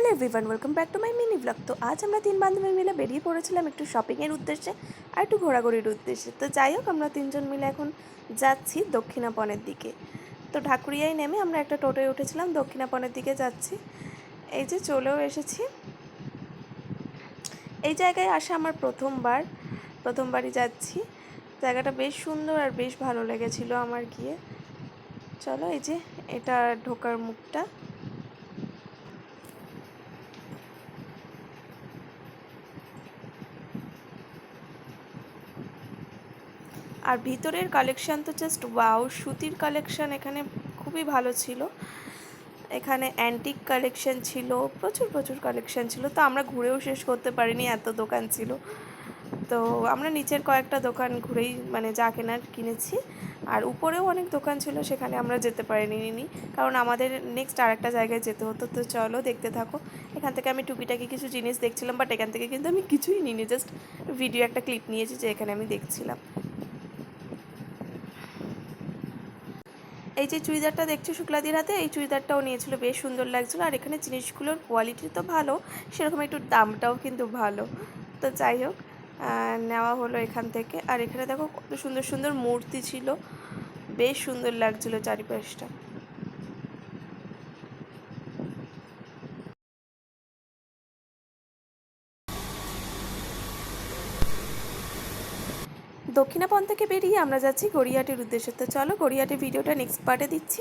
Hello everyone welcome back to my mini blog তো আজ আমরা তিন বান্ধবী মিলে বেরিয়ে পড়েছিলাম একটু শপিংয়ের উদ্দেশ্যে আর একটু ঘোরাঘুরির উদ্দেশ্যে। তো যাই হোক, আমরা তিনজন মিলে এখন যাচ্ছি দক্ষিণাপনের দিকে। তো ঢাকুরিয়ায় নেমে আমরা একটা টোটোয় উঠেছিলাম, দক্ষিণাপনের দিকে যাচ্ছি। এই যে চলেও এসেছি। এই জায়গায় আসা আমার প্রথমবার, প্রথমবারই যাচ্ছি। জায়গাটা বেশ সুন্দর আর বেশ ভালো লেগেছিল আমার গিয়ে। চলো এই যে, এটা ঢোকার মুখটা। আর ভিতরের কালেকশান তো জাস্ট ওয়াও সুতির কালেকশান এখানে খুবই ভালো ছিল। এখানে অ্যান্টিক কালেকশান ছিল, প্রচুর প্রচুর কালেকশান ছিল। তো আমরা ঘুরেও শেষ করতে পারিনি, এত দোকান ছিল। তো আমরা নিচের কয়েকটা দোকান ঘুরেই মানে যা কেনার কিনেছি। আর উপরেও অনেক দোকান ছিল, সেখানে আমরা যেতে পারিনি কারণ আমাদের নেক্সট আর একটা জায়গায় যেতে হতো। তো চলো দেখতে থাকো। এখান থেকে আমি টুকিটাকি কিছু জিনিস দেখছিলাম বাট এখান থেকে কিন্তু আমি কিছুই নিইনি। জাস্ট ভিডিও একটা ক্লিপ নিয়েছি, যে এখানে আমি দেখছিলাম। এই যে চুড়িদারটা দেখছ শুক্লাদির হাতে, এই চুড়িদারটাও নিয়েছিল, বেশ সুন্দর লাগছিল। আর এখানে জিনিসগুলোর কোয়ালিটি তো ভালো, সেরকম একটু দামটাও কিন্তু ভালো। তো যাই হোক নেওয়া হলো এখান থেকে। আর এখানে দেখো কত সুন্দর সুন্দর মূর্তি ছিল, বেশ সুন্দর লাগছিল চারিপাশটা। দক্ষিণাপন থেকে বেরিয়ে আমরা যাচ্ছি গড়িয়াটির উদ্দেশ্যে। তো চলো গড়িয়াটির ভিডিওটা নেক্সট পার্টে দিচ্ছি।